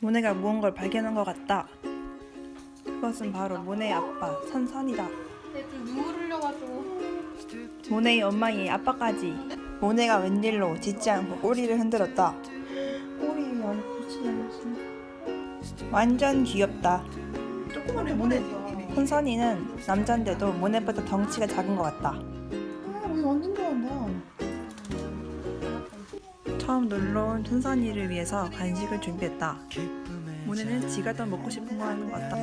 모네가 무언가를 발견한 것 같다. 그것은 바로 모네의 아빠 선선이다. 애들 눈물 흘려가지고 모네의 엄마의 아빠까지. 모네가 웬일로 짖지 않고 꼬리를 흔들었다. 꼬리 아주 붙이는 완전 귀엽다. 조그만해 모네 선선이는 남잔데도 모네보다 덩치가 작은 것 같다. 아 우리 완전 좋아한다 처음 놀러 온 선선이를 위해서 간식을 준비했다. 모네는 지가 더 먹고 싶은 거 하는 것 같다.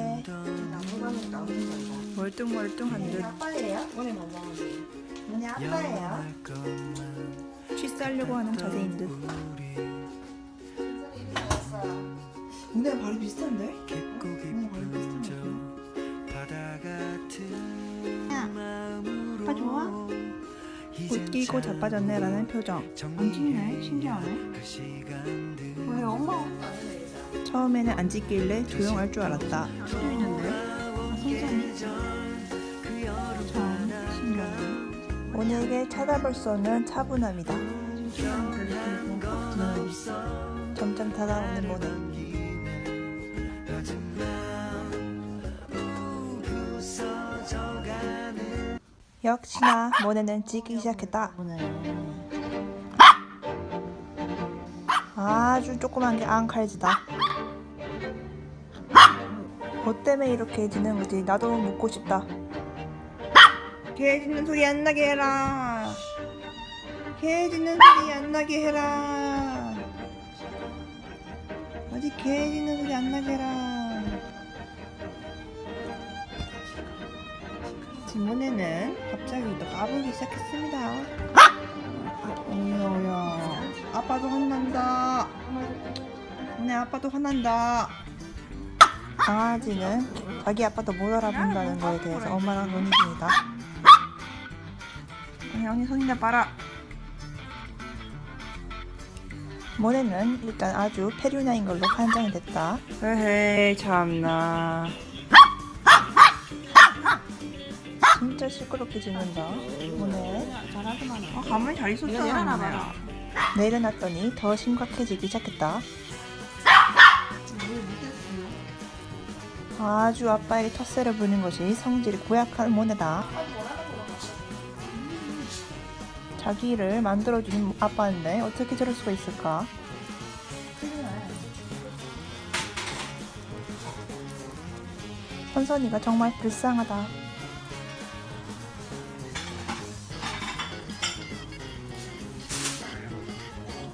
멀뚱멀뚱한 듯 아빠예요? 모네 모네 아빠예요? 취싸려고 하는 자세인 듯. 모네랑 발이 비슷한데? 모네 발이 비슷한데? 웃기고 자빠졌네 라는 표정. 안 찍네 신기하네 왜 엄마 처음에는 안 짖길래 조용할 줄 알았다. 또 있는데? 아 선선이? 참 신기하네 모네에게 찾아볼 수 없는 차분함이다. 점점 다가오는 모네. 역시나 모네는 짖기 시작했다. 아주 조그만 게 앙칼지다. 뭐 때문에 이렇게 짖는 거지? 나도 묻고 싶다. 개 짖는 소리 안 나게 해라. 개 짖는 소리 안 나게 해라. 어디 개 짖는 소리 안 나게 해라. 지모네는 갑자기 또 까불기 시작했습니다. 어여야, 아빠도 혼난다. 내 아빠도 혼난다. 강아지는 자기 아빠도 못 알아본다는 거에 대해서 엄마랑 논의 중이다. 아니 언니 손이나 봐라. 모네는 일단 아주 페류나인 걸로 판정이 됐다. 에헤이 참나. 진짜 시끄럽게 짖는다. 모네. 잘하구만 아, 가만히 잘 이거 있었잖아. 내려놔봐라 내려놨더니 더 심각해지기 시작했다. 아주 아빠에게 텃세를 부는 것이 성질이 고약한 모네다. 자기를 만들어주는 아빠인데 어떻게 저럴 수가 있을까? 선선이가 정말 불쌍하다.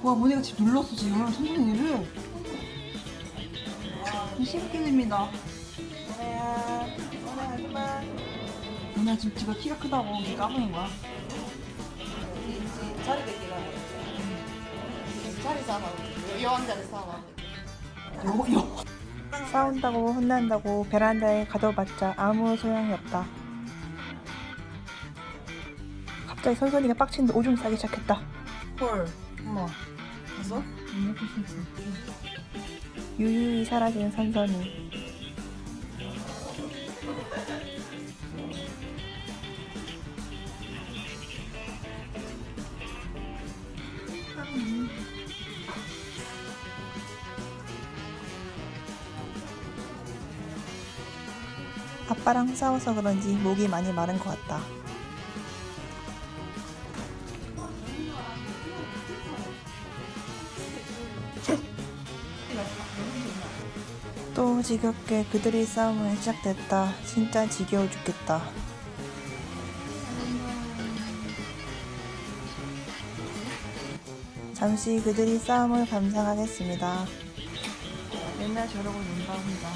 와 모네가 지금 눌렀어 지금. 선생님을. 신기입니다. 모네가 지금 지가 키가 크다고 이게 까부는 거야. 자리 뺏기라. 자리 싸나 여왕 자리 요거 싸운다고 혼난다고 베란다에 가둬봤자 아무 소용이 없다. 갑자기 선선이가 빡친 듯 오줌 싸기 시작했다. 헐. 엄마 봤어? 유유히 사라지는 선선이. 아빠랑 싸워서 그런지 목이 많이 마른 것 같다. 또 지겹게 그들의 싸움은 시작됐다. 진짜 지겨워 죽겠다. 잠시 그들이 싸움을 감상하겠습니다. 맨날 저러고 논다 혼자.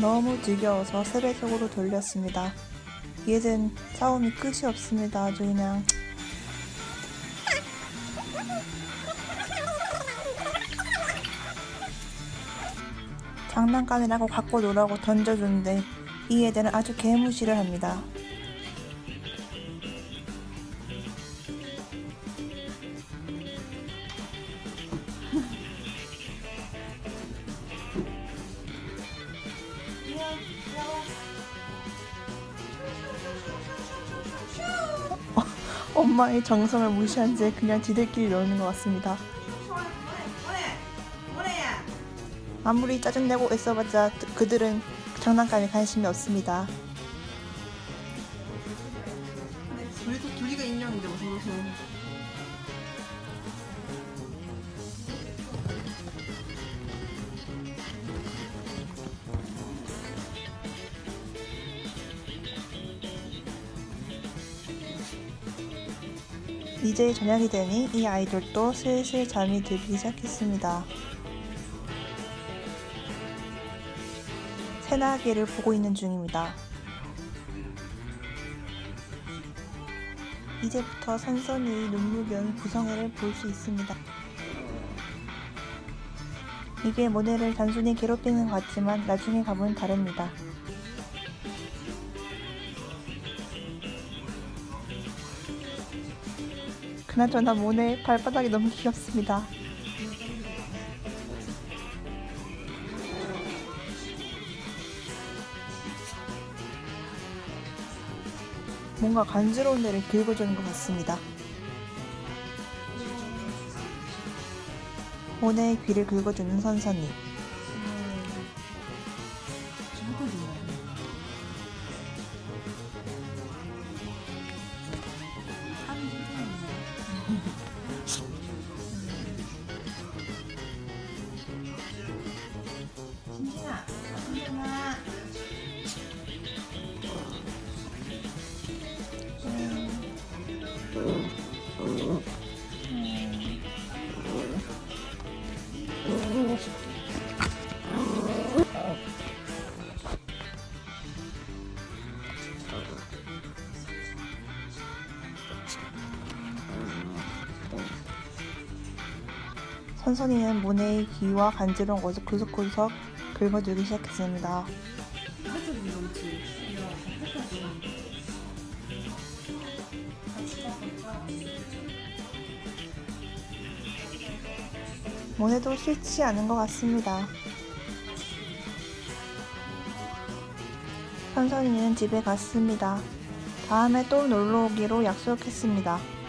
너무 지겨워서 세배속으로 돌렸습니다. 이젠 싸움이 끝이 없습니다. 아주 그냥 장난감이라고 갖고 놀라고 던져주는데 이 애들은 아주 개무시를 합니다. 엄마의 정성을 무시한 채 그냥 지들끼리 노는 것 같습니다. 아무리 짜증내고 애써봤자 그들은 장난감에 관심이 없습니다. 둘이서 둘이가 인형인데 무슨 무슨. 이제 저녁이 되니 이 아이들도 슬슬 잠이 들기 시작했습니다. 새나기를 보고 있는 중입니다. 이제부터 선선히 눈물겨운 구성애를 볼 수 있습니다. 이게 모네를 단순히 괴롭히는 것 같지만 나중에 가보면 다릅니다. 그나저나 모네 발바닥이 너무 귀엽습니다. 뭔가 간지러운 데를 긁어주는 것 같습니다. 모네의 귀를 긁어주는 선선이. 신진 아. 선선이는 모네의 귀와 간지러운 곳을 구석구석 긁어주기 시작했습니다. 모네도 싫지 않은 것 같습니다. 선선이는 집에 갔습니다. 다음에 또 놀러 오기로 약속했습니다.